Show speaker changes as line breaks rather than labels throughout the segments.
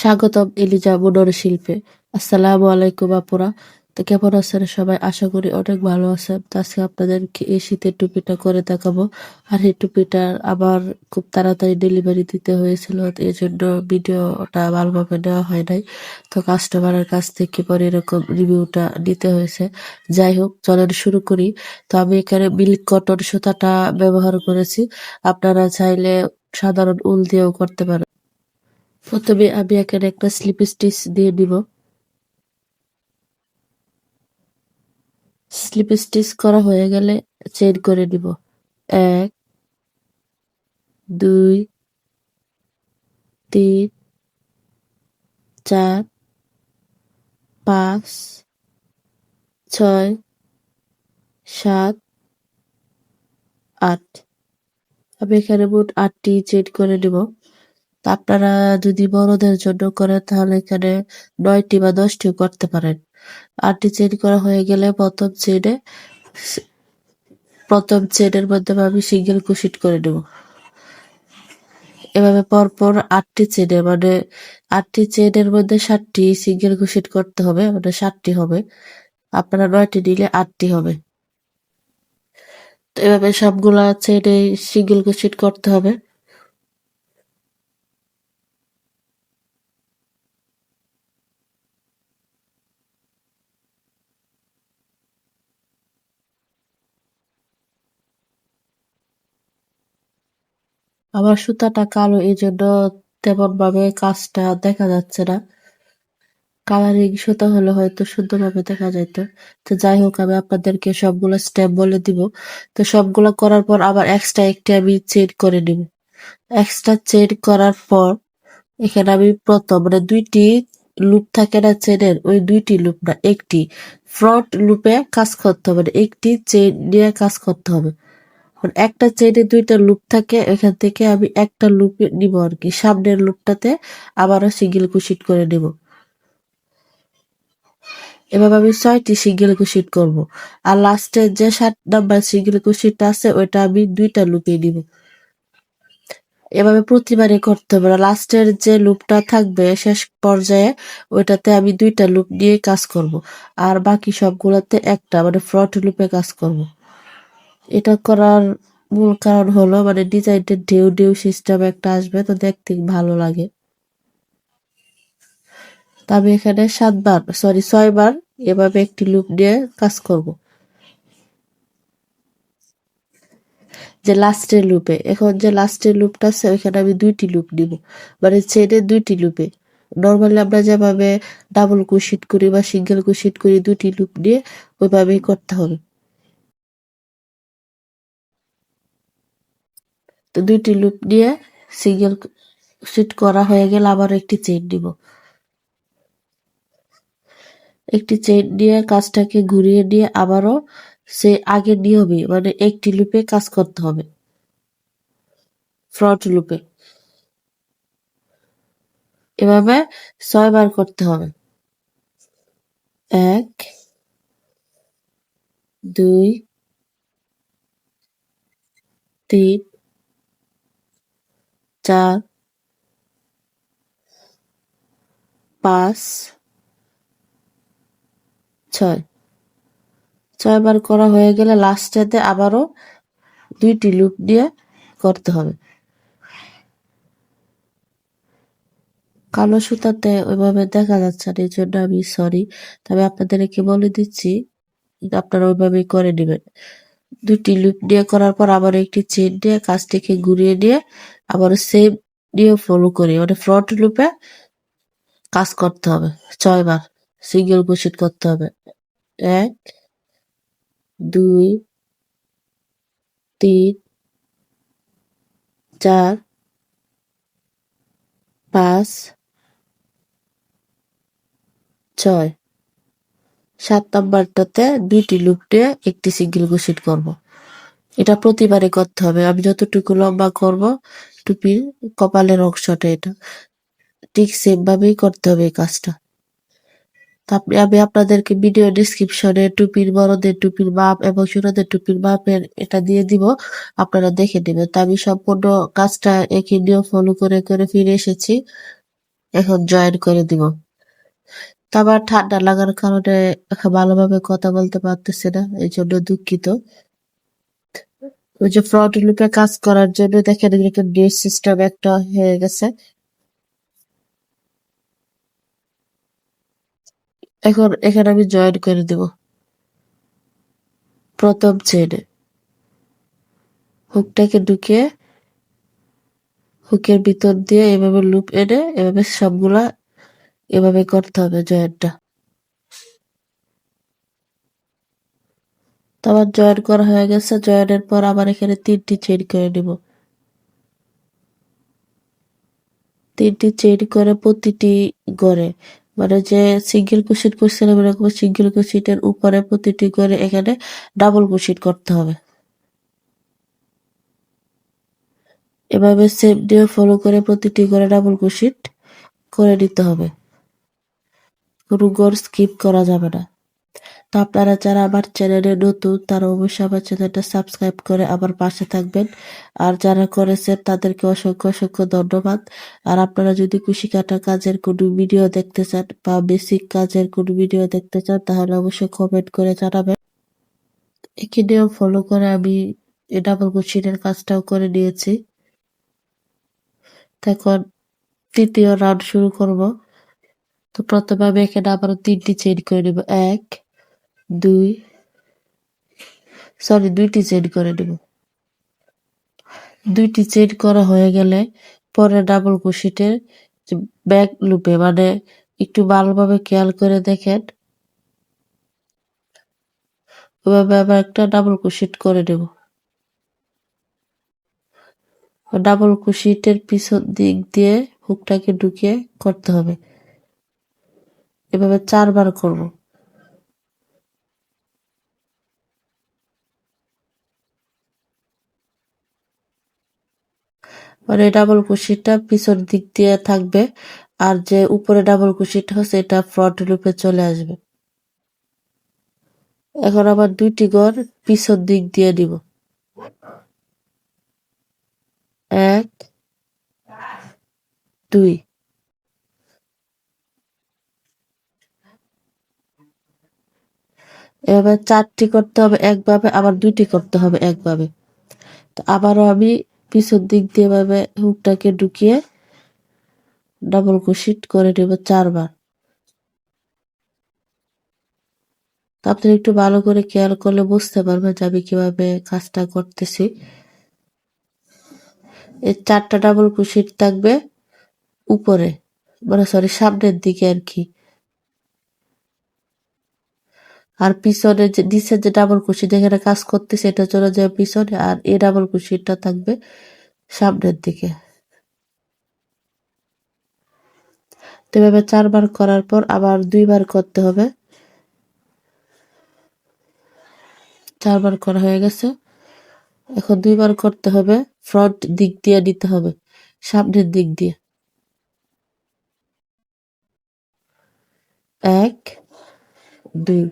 স্বাগতম এলিজা বুনর শিল্পে। আসসালামু আলাইকুম আপুরা। তো কেমন আছেন সবাই? আশা করি অনেক ভালো আছেন। তো আজকে আপনাদেরকে এই শীতের টুপিটা করে দেখাবো। আর এই টুপিটা আবার খুব তাড়াতাড়ি ডেলিভারি দিতে হয়েছিল এই জন্য ভিডিওটা ভালোভাবে নেওয়া হয় নাই। তো কাস্টমারের কাছ থেকে পরে এরকম রিভিউটা নিতে হয়েছে। যাই হোক, চলেন শুরু করি। তো আমি এখানে মিল্ক কটন সুতাটা ব্যবহার করেছি। আপনারা চাইলে সাধারণ উল দিয়েও করতে পারেন। প্রথমে আমি এখানে একটা স্লিপ স্টিচ দিয়ে দিব। স্লিপ স্টিচ করা হয়ে গেলে চেন করে দিব এক, দুই, তিন, চার, পাঁচ, ছয়, সাত, আট। আমি এখানে মোট আটটি চেন করে নেব। আপনারা যদি বড়দের জন্য করেন, তাহলে এখানে নয়টি বা দশটিও করতে পারেন। আটটি চেন করা হয়ে গেলে প্রথম চেনে প্রথম চেনের মধ্যে আমি সিঙ্গেল কুশিট করে নেব। এভাবে পরপর আটটি চেনে মানে আটটি চেনের মধ্যে ষাটটি সিঙ্গেল কুশিট করতে হবে মানে ষাটটি হবে। আপনারা নয়টি নিলে আটটি হবে। তো এভাবে সবগুলা চেনে সিঙ্গেল কুশিট করতে হবে। আমার সুতাটা কালো এই জন্য তেমন ভাবে কাজটা দেখা যাচ্ছে না। কালারিং সুতা হলে হয়তো সুন্দরভাবে দেখা যাইত। তো যাই হোক, আমি আপনাদেরকে সবগুলো স্টেপ বলে দিব। তো সবগুলো করার পর আবার এক্সট্রা একটি আমি চেন করে নিব। এক্সট্রা চেন করার পর এখানে আমি প্রথম মানে দুইটি লুপ থাকে না চেনের ওই দুইটি লুপ না, একটি ফ্রন্ট লুপে কাজ করতে হবে মানে একটি চেন নিয়ে কাজ করতে হবে। একটা চেনে দুইটা লুপ থাকে, এখান থেকে আমি একটা লুপ নিব আর কি। সামনের লুপটাতে আবারও সিঙ্গেল কুশিট করে নেব। এভাবে আমি ছয়টি সিঙ্গেল কুশিট করব। আর লাস্টের যে সাত নাম্বার সিঙ্গেল কুশিটটা আছে, ওইটা আমি দুইটা লুপে নিব। এভাবে প্রতিবারে করতে হবে। লাস্টের যে লুপটা থাকবে, শেষ পর্যায়ে ওইটাতে আমি দুইটা লুপ নিয়ে কাজ করব। আর বাকি সবগুলোতে একটা মানে ফ্রন্ট লুপে কাজ করব। এটা করার মূল কারণ হলো মানে ডিজাইনটা ঢেউ ঢেউ সিস্টেম একটা আসবে, তো দেখতে ভালো লাগে। আমি এখানে সাতবার সরি ছয়বার এভাবে একটি লুপ নিয়ে কাজ করব। যে লাস্টের লুপে এখন যে লাস্টের লুপটা আছে, ওইখানে আমি দুইটি লুপ নিব। মানে চেনে দুইটি লুপে নর্মালি আমরা যেভাবে ডাবল কুশিট করি বা সিঙ্গেল কুশিট করি দুটি লুপ নিয়ে ওইভাবেই করতে হবে। তো দুইটি লুপ দিয়ে সিঙ্গেল সিট করা হয়ে গেলে আবার একটি চেইন দিব একটি চেইন দিয়ে কাজটাকে ঘুরিয়ে নিয়ে আবারও সে আগের নিয়মে মানে একটি লুপে কাজ করতে হবে। ফ্রন্ট লুপে এভাবে ছয়বার করতে হবে। এক, দুই, তিন চার পাঁচ ছয়। ছয়বার করা হয়ে গেলে লাস্টেতে আবারও দুইটি লুপ দিয়ে করতে হবে। কালো সুতাতে ওইভাবে দেখা যাচ্ছে না, এই জন্য আমি সরি তবে আপনাদেরকে বলে দিচ্ছি, আপনারা ওইভাবেই করে নেবেন। দুটি লুপ দিয়ে করার পর আবার একটি চেন দিয়ে কাজটিকে ঘুরিয়ে নিয়ে আবার সেম নিয়ে ফলো করি। মানে ফ্রন্ট লুপে কাজ করতে হবে। ছয়বার সিঙ্গেল ক্রোশেট করতে হবে। এক, দুই, তিন, চার, পাঁচ, ছয়। সাত নাম্বারটাতে দুইটি লুপ দিয়ে একটি সিঙ্গেল ক্রোশেট করব। এটা প্রতিবারে করতে হবে। আমি যতটুকু লম্বা করব টুপির কপালের অংশটা এটা। ঠিক সেম ভাবেই করতে হবে এই কাজটা। আমি আপনাদেরকে ভিডিও ডিসক্রিপশনে টুপির বড়দের টুপির মাপ এবং ছোটদের টুপির মাপের এটা দিয়ে দিব। আপনারা দেখে নেবেন। তা আমি সম্পূর্ণ কাজটা একই নিয়ম ফলো করে করে ফিরে এসেছি। এখন জয়েন করে দিব। তো আমার ঠান্ডা লাগার কারণে ভালোভাবে কথা বলতে পারতেছে না, এই জন্য দুঃখিত। ওই যে ফ্রন্ট লুপে কাজ করার জন্য দেখেন এরকম নেট সিস্টেম একটা হয়ে গেছে। এখন এখানে আমি জয়েন করে দিব। প্রথম চেনে হুকটাকে ঢুকিয়ে হুকের ভিতর দিয়ে এভাবে লুপ এনে এভাবে সবগুলা এভাবে করতে হবে জয়েন্টটা তো আমার জয়েন করা হয়ে গেছে জয়েনের পর আবার এখানে তিনটি চেন করে নিব। তিনটি চেন করে প্রতিটি গড়ে মানে যে সিঙ্গেল কুশিট করছিলাম এরকম সিঙ্গেল কুশিটের উপরে প্রতিটি করে এখানে ডাবল কুশিট করতে হবে। এভাবে সেম দিয়ে ফলো করে প্রতিটি করে ডাবল কুশিট করে নিতে হবে। গড় স্কিপ করা যাবে না। তো আপনারা যারা আমার চ্যানেলে নতুন, তারা অবশ্যই আমার চ্যানেলটা সাবস্ক্রাইব করে আমার পাশে থাকবেন। আর যারা করেছেন, তাদেরকে অসংখ্য অসংখ্য ধন্যবাদ। আর আপনারা যদি কুশি কাটা কাজের কোনো ভিডিও দেখতে চান বা বেসিক কাজের কোনো ভিডিও দেখতে চান, তাহলে অবশ্যই কমেন্ট করে জানাবেন। এখানেও ফলো করে আমি ডাবল কুশিনের কাজটাও করে নিয়েছি। তো এখন তৃতীয় রাউন্ড শুরু করব। তো প্রথমে আমি এখানে আবারও তিনটি চেন করে নেব। এক, দুই সরি দুইটি চেন করে নেব। দুইটি চেন করা হয়ে গেলে পরে ডাবল কুশিটের ব্যাক লুপে মানে একটু ভালোভাবে খেয়াল করে দেখেন। ওভাবে আবার একটা ডাবল কুশিট করে নেব। ডাবল কুশিটের পিছন দিক দিয়ে হুকটাকে ঢুকিয়ে করতে হবে। এভাবে চারবার করব। মানে ডাবল কুশিটা পিছন দিক দিয়ে থাকবে আর যে উপরে ডাবল কুশিটা হচ্ছে এটা ফ্রন্ট লুপে চলে আসবে। এখন আবার দুইটি ঘর পিছন দিক দিয়ে দিব। এক, দুই। এভাবে চারটি করতে হবে একভাবে, আবার দুইটি করতে হবে একভাবে। তো আবারও আমি পিছন দিক দিয়ে এভাবে হুকটাকে ঢুকিয়ে ডাবল কুশিট করে নেব চারবার। আপনারা একটু ভালো করে খেয়াল করলে বুঝতে পারবেন যে আমি কীভাবে কাজটা করতেছি। এই চারটা ডাবল কুশিট থাকবে উপরে মানে সরি সামনের দিকে আর কি। আর পিছনে যে নিচে যে ডাবল কুশি যেখানে কাজ করতেছে, এটা চলে যাবে পিছনে আর এই ডাবল কুশিটা থাকবে সামনের দিকে। তো এভাবে চারবার করার পর আবার দুইবার করতে হবে। চারবার করা হয়ে গেছে। এখন দুইবার করতে হবে ফ্রন্ট দিক দিয়ে দিতে হবে, সামনের দিক দিয়ে। এক, দুই।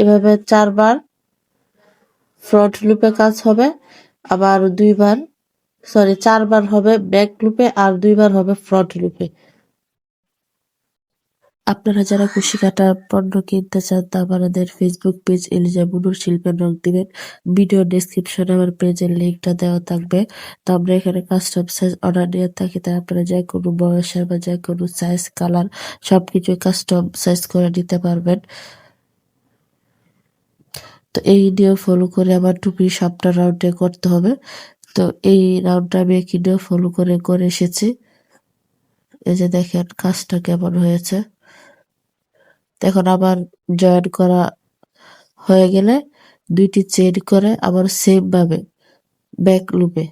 এভাবে চারবার ফ্রন্ট লুপে কাজ হবে, আবার দুইবার সরি চারবার হবে ব্যাক লুপে আর দুইবার হবে ফ্রন্ট লুপে আপনারা যারা কুশি কাটা পণ্য কিনতে চান, তা আমাদের ফেসবুক পেজ এলিজা বুনুর শিল্পের রং দিবেন। ভিডিও ডেসক্রিপশনে আমার পেজের লিঙ্কটা দেওয়া থাকবে। তো আমরা এখানে কাস্টম সাইজ অর্ডার নিয়ে থাকি, তাই আপনারা যে কোনো বয়সের বা যে কোনো সাইজ কালার সবকিছু কাস্টম সাইজ করে নিতে পারবেন। তো এই নিয়ম ফলো করে আমার টুপি সবটা রাউন্ডে করতে হবে। তো এই রাউন্ডটা আমি একই নিয়ম ফলো করে করে এসেছি। এই যে দেখেন কাজটা কেমন হয়েছে। এখন আবার জয়েন করা হয়ে গেলে দুইটি চেন করে আবার সেম ভাবে ব্যাক লুপে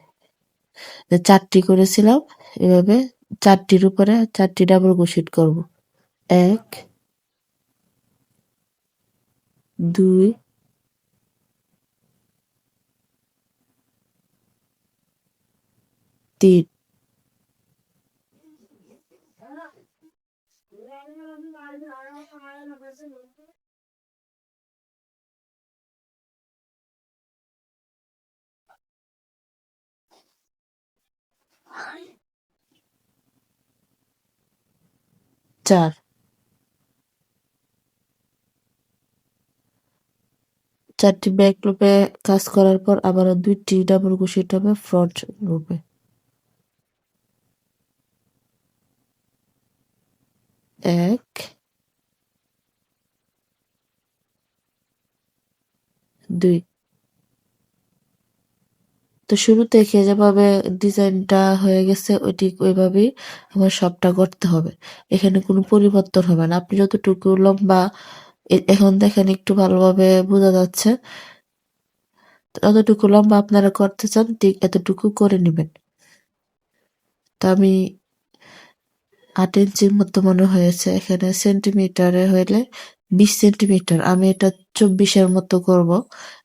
চারটি করেছিলাম, এভাবে চারটির উপরে চারটি ডাবল কুশিট করব। এক, দুই তিন চার চারটি ব্যাক লুপে কাজ করার পর আবারও দুইটি ডাবল কুশিট হবে ফ্রন্ট লুপে এক, দুই। তো শুরু থেকে যেভাবে ডিজাইনটা হয়ে গেছে, ওই ঠিক ওইভাবেই আমার সবটা করতে হবে। এখানে কোনো পরিবর্তন হবে না। আপনি যতটুকু লম্বা এখন দেখেন একটু ভালোভাবে বোঝা যাচ্ছে। যতটুকু লম্বা আপনারা করতে চান, ঠিক এতটুকু করে নেবেন। তো আমি আট ইঞ্চির মতো মনে হয়েছে, এখানে সেন্টিমিটারে হইলে বিশ সেন্টিমিটার আমি এটা চব্বিশের মতো করব।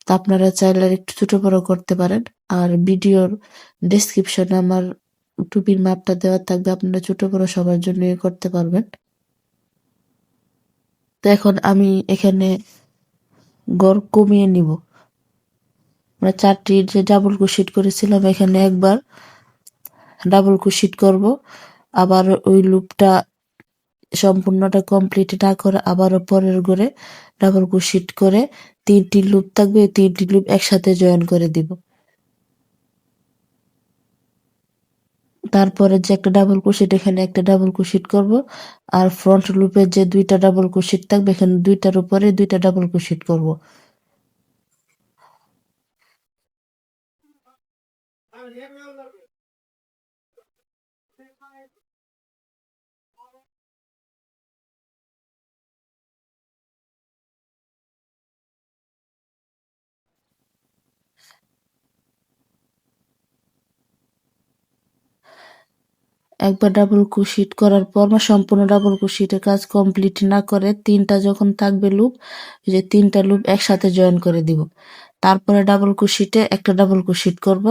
তা আপনারা চাইলে একটু ছোট বড় করতে পারেন। আর ভিডিওর ডেসক্রিপশনে আমার টুপির মাপটা দেওয়া থাকবে। আপনারা ছোট বড় সবার জন্য করতে পারবেন। তো এখন আমি এখানে গড় কমিয়ে নিব। আমরা চারটি যে ডাবল কুশিট করেছিলাম, এখানে একবার ডাবল কুশিট করব। আবার ওই লুপটা সম্পূর্ণটা কমপ্লিট না করে আবারও পরের ঘরে ডাবল কুশিট করে তিনটি লুপ থাকবে তিনটি লুপ একসাথে জয়েন করে দিব। তারপরে যে একটা ডাবল কুশিট এখানে একটা ডাবল কুশিট করব। আর ফ্রন্ট লুপের যে দুইটা ডাবল কুশিট থাকবে, এখানে দুইটার উপরে দুইটা ডাবল কুশিট করব। একবার ডাবল কুশিট করার পর আমার সম্পূর্ণ ডাবল কুশিটের কাজ কমপ্লিট না করে তিনটা যখন থাকবে লুপ যে তিনটা লুপ একসাথে জয়েন করে দিব। তারপরে ডাবল কুশিটে একটা ডাবল কুশিট করব।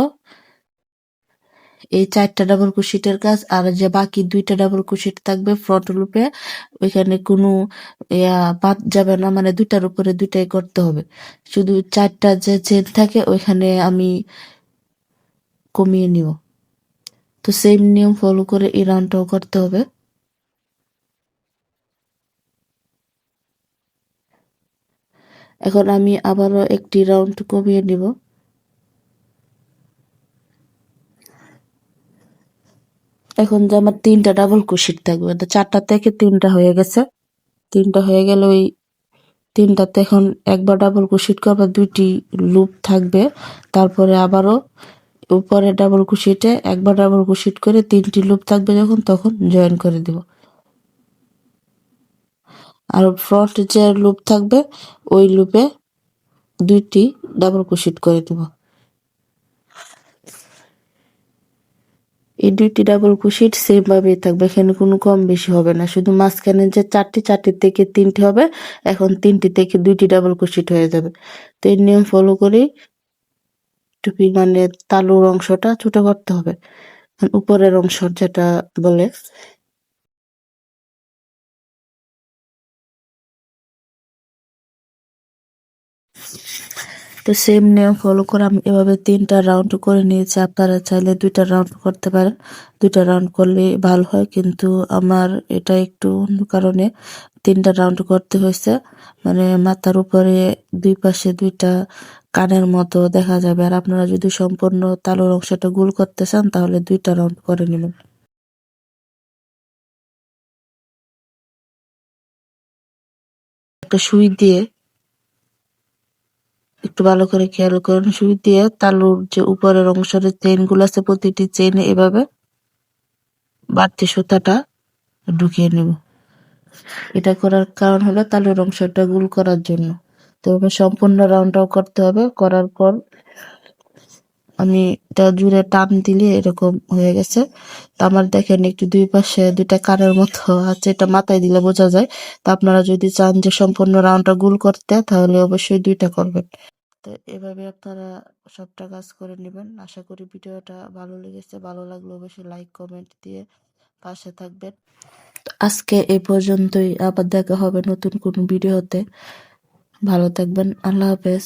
এই চারটা ডাবল কুশিটের কাজ আর যে বাকি দুইটা ডাবল কুশিট থাকবে ফ্রন্ট লুপে ওইখানে কোনো বাদ যাবে না মানে দুইটার উপরে দুইটাই করতে হবে। শুধু চারটা যে চেন থাকে, ওইখানে আমি কমিয়ে নিব। তো সেম নিয়ম ফলো করে এই রাউন্ডটাও করতে হবে। এখন আমি আবারও একটি রাউন্ড কমিয়ে নিব। এখন যে আমার তিনটা ডাবল কুশিট থাকবে, তো চারটা থেকে তিনটা হয়ে গেছে। তিনটা হয়ে গেল ওই তিনটাতে এখন একবার ডাবল কুশিট করবার দুইটি লুপ থাকবে। তারপরে আবারও উপরে ডাবল কুশিটে একবার ডাবল কুশিট করে তিনটি লুপ থাকবে যখন, তখন জয়েন করে দিব। আর ফ্রন্ট যে লুপ থাকবে, ওই লুপে দুইটি ডাবল কুশিট করে দিব। এই দুইটি ডাবল কুশিট সেম ভাবেই থাকবে, এখানে কোনো কম বেশি হবে না। শুধু মাঝখানে যে চারটি চারটি থেকে তিনটি হবে, এখন তিনটি থেকে দুইটি ডাবল কুশিট হয়ে যাবে। তো এই নিয়ম ফলো করেই টুপি মানে তালুর অংশটা ছোট করতে হবে। উপরের অংশ যেটা বলে তো সেম নিয়ম ফলো করে আমি এভাবে তিনটা রাউন্ড করে নিয়েছি। আপনারা চাইলে দুইটা রাউন্ড করতে পারেন। দুইটা রাউন্ড করলে ভালো হয়, কিন্তু আমার এটা একটু অন্য কারণে তিনটা রাউন্ড করতে হয়েছে। মানে মাথার উপরে দুই পাশে দুইটা কানের মতো দেখা যাবে। আর আপনারা যদি সম্পূর্ণ তালুর অংশটা গোল করতে চান, তাহলে দুইটা রাউন্ড করে নেবেন। একটা সুই দিয়ে একটু ভালো করে খেয়াল করুন সুই দিয়ে তালুর যে উপরের অংশের চেইনগুলো আছে, প্রতিটি চেইনে এভাবে বাড়তি সুতাটা ঢুকিয়ে নেব। এটা করার কারণ হলো তালুর অংশটা গুল করার জন্য। তো এভাবে সম্পূর্ণ রাউন্ডটাও করতে হবে। করার পর আমি এটা জুড়ে টান দিলে এরকম হয়ে গেছে। তো আমার দেখেন একটু দুই পাশে দুইটা কানের মতো আছে, এটা মাথায় দিলে বোঝা যায়। তো আপনারা যদি চান যে সম্পূর্ণ রাউন্ডটা গুল করতে, তাহলে অবশ্যই দুইটা করবেন। তো এভাবে আপনারা সবটা কাজ করে নেবেন। আশা করি ভিডিওটা ভালো লেগেছে। ভালো লাগলে অবশ্যই লাইক কমেন্ট দিয়ে পাশে থাকবেন। আজকে এ পর্যন্তই। আবার দেখা হবে নতুন কোন ভিডিওতে। ভালো থাকবেন। আল্লাহ হাফেজ।